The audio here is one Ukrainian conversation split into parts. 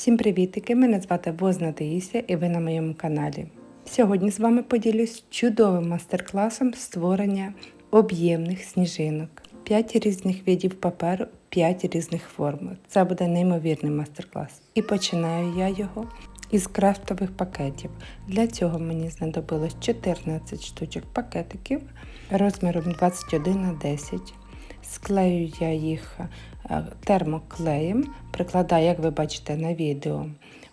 Всім привітики! Мене звати Возна Таїся і ви на моєму каналі. Сьогодні з вами поділюсь чудовим майстер-класом створення об'ємних сніжинок. 5 різних видів паперу, 5 різних форм. Це буде неймовірний майстер-клас. І починаю я його із крафтових пакетів. Для цього мені знадобилось 14 штучок пакетиків розміром 21 на 10. Склею я їх термоклеєм, прикладаю, як ви бачите на відео,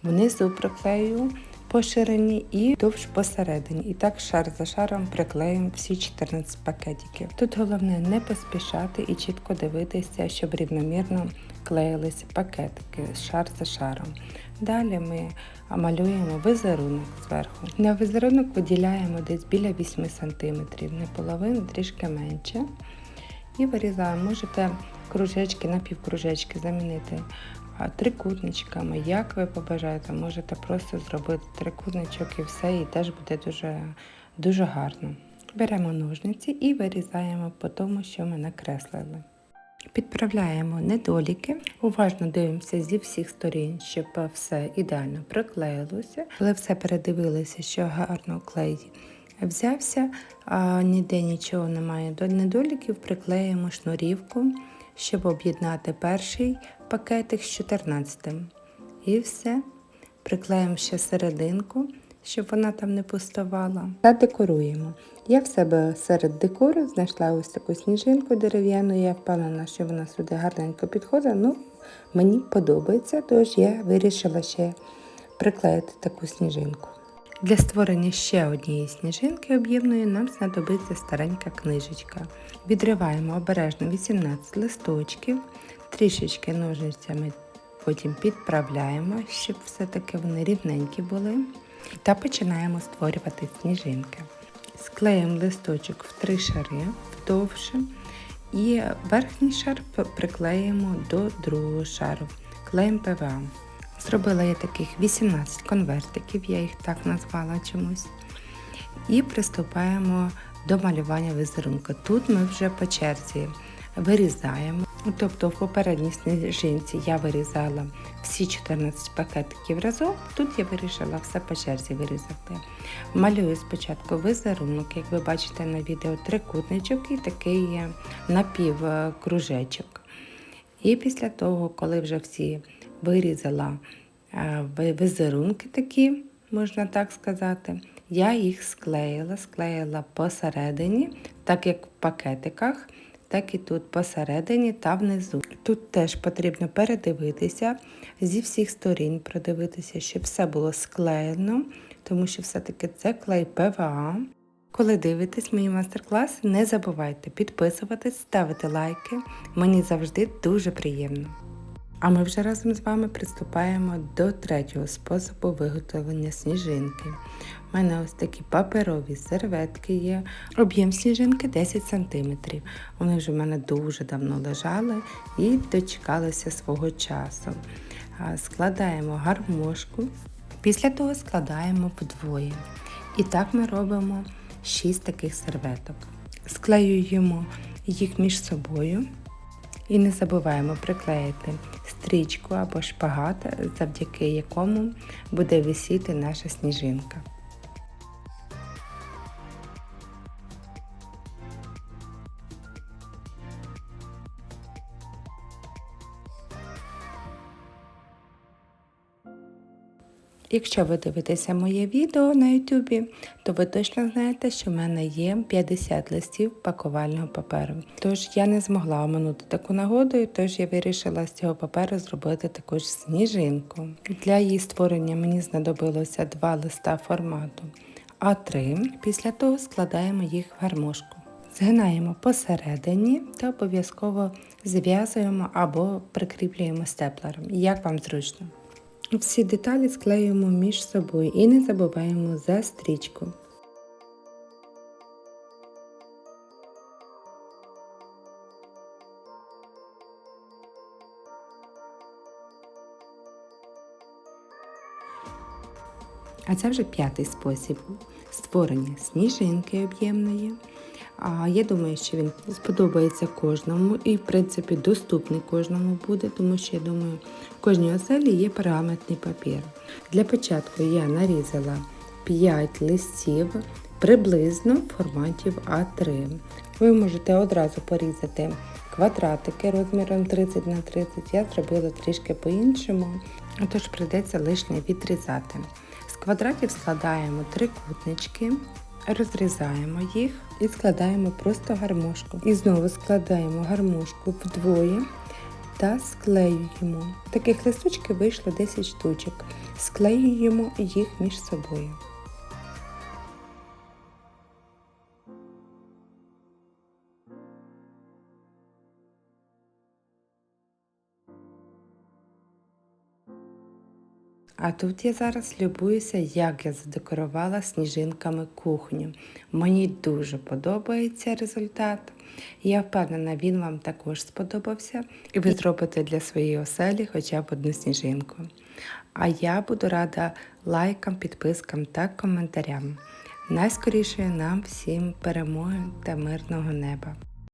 внизу приклею по ширині і довж посередині. І так шар за шаром приклеюємо всі 14 пакетиків. Тут головне не поспішати і чітко дивитися, щоб рівномірно клеїлися пакетики шар за шаром. Далі ми малюємо візерунок зверху. На візерунок виділяємо десь біля 8 см, не половину, трішки менше. І вирізаємо. Можете кружечки, напівкружечки замінити трикутничками, як ви побажаєте. Можете просто зробити трикутничок і все, і теж буде дуже, дуже гарно. Беремо ножниці і вирізаємо по тому, що ми накреслили. Підправляємо недоліки, уважно дивимося зі всіх сторін, щоб все ідеально приклеїлося. Коли все передивилися, що гарно клей взявся, а ніде нічого немає до недоліків, приклеїмо шнурівку, щоб об'єднати перший пакетик з 14. І все. Приклеїмо ще серединку, щоб вона там не пустувала. Та декоруємо. Я в себе серед декору знайшла ось таку сніжинку дерев'яну, я впевнена, що вона сюди гарненько підходить. Ну, мені подобається, тож я вирішила ще приклеїти таку сніжинку. Для створення ще однієї сніжинки об'ємної нам знадобиться старенька книжечка. Відриваємо обережно 18 листочків, трішечки ножницями потім підправляємо, щоб все-таки вони рівненькі були. Та починаємо створювати сніжинки. Склеїмо листочок в три шари вдовше і верхній шар приклеїмо до другого шару. Клеїмо ПВА. Зробила я таких 18 конвертиків, я їх так назвала чомусь. І приступаємо до малювання візерунку. Тут ми вже по черзі вирізаємо. Тобто в попередній сніжинці я вирізала всі 14 пакетиків разом, тут я вирішила все по черзі вирізати. Малюю спочатку візерунок, як ви бачите на відео, трикутничок і такий напівкружечок. І після того, коли вже всі вирізала візерунки такі, можна так сказати, я їх склеїла, склеїла посередині, так як в пакетиках, так і тут посередині та внизу. Тут теж потрібно передивитися зі всіх сторін, продивитися, щоб все було склеєно, тому що все-таки це клей ПВА. Коли дивитесь мої майстер-класи, не забувайте підписуватись, ставити лайки. Мені завжди дуже приємно. А ми вже разом з вами приступаємо до третього способу виготовлення сніжинки. У мене ось такі паперові серветки є. Об'єм сніжинки 10 см. Вони вже в мене дуже давно лежали і дочекалися свого часу. Складаємо гармошку, після того складаємо вдвоє. І так ми робимо 6 таких серветок. Склеюємо їх між собою. І не забуваємо приклеїти стрічку або шпагат, завдяки якому буде висіти наша сніжинка. Якщо ви дивитеся моє відео на YouTube, то ви точно знаєте, що в мене є 50 листів пакувального паперу. Тож я не змогла оминути таку нагоду, тож я вирішила з цього паперу зробити також сніжинку. Для її створення мені знадобилося два листа формату А3. Після того складаємо їх в гармошку. Згинаємо посередині та обов'язково зв'язуємо або прикріплюємо степлером, як вам зручно. Всі деталі склеюємо між собою і не забуваємо за стрічку. А це вже п'ятий спосіб створення сніжинки об'ємної. А я думаю, що він сподобається кожному і, в принципі, доступний кожному буде, тому що я думаю, в кожній оселі є пергаментний папір. Для початку я нарізала 5 листів приблизно в форматі А3. Ви можете одразу порізати квадратики розміром 30 на 30. Я зробила трішки по-іншому, тож прийдеться лишнє відрізати. З квадратів складаємо трикутнички, розрізаємо їх і складаємо просто гармошку. І знову складаємо гармошку вдвоє та склеюємо. Таких листочків вийшло 10 штучок. Склеюємо їх між собою. А тут я зараз любуюся, як я задекорувала сніжинками кухню. Мені дуже подобається результат. Я впевнена, він вам також сподобався, і ви зробите для своєї оселі хоча б одну сніжинку. А я буду рада лайкам, підпискам та коментарям. Найскоріше нам всім перемоги та мирного неба.